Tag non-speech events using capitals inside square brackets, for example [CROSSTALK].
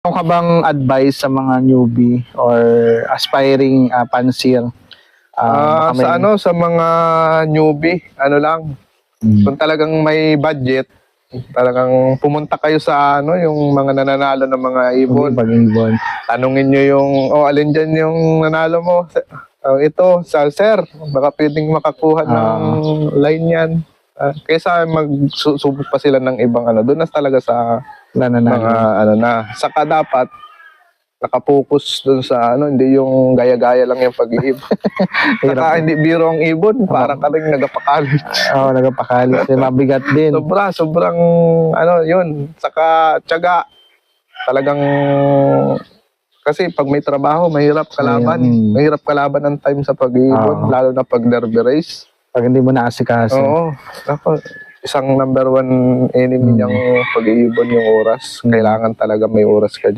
Ano ka bang advice sa mga newbie or aspiring uh, pansir? Ah, baka may- sa ano sa mga newbie, ano lang, Mm. kung talagang may budget, talagang pumunta kayo sa ano yung mga nananalo ng mga ibon. Pag-ibon. Tanungin niyo yung oh alin diyan yung nanalo mo. Oh, ito, sa sir, baka pwedeng makakuha ng Ah. line yan. Ah, kaysa magsubok pa sila ng ibang ano, doon na talaga sa Wala na na. mga ano na. Saka dapat nakapokus doon sa ano, hindi yung gaya-gaya lang yung pag-iibon. [LAUGHS] Saka hindi biro ang ibon, para ka rin nagapakalit. [LAUGHS] Oo, oh, nagpakalit. Eh, Mabigat din. Sobra, sobrang ano, yun. Saka tiyaga. Talagang kasi pag may trabaho, mahirap kalaban. Ayun. Mahirap kalaban ang time sa pag-iibon, Oo. lalo na pag derby race. Pag hindi mo naasikaso. Oo. Ako, isang number one enemy Hmm. niyang pag-iibon yung oras. Kailangan talaga may oras ka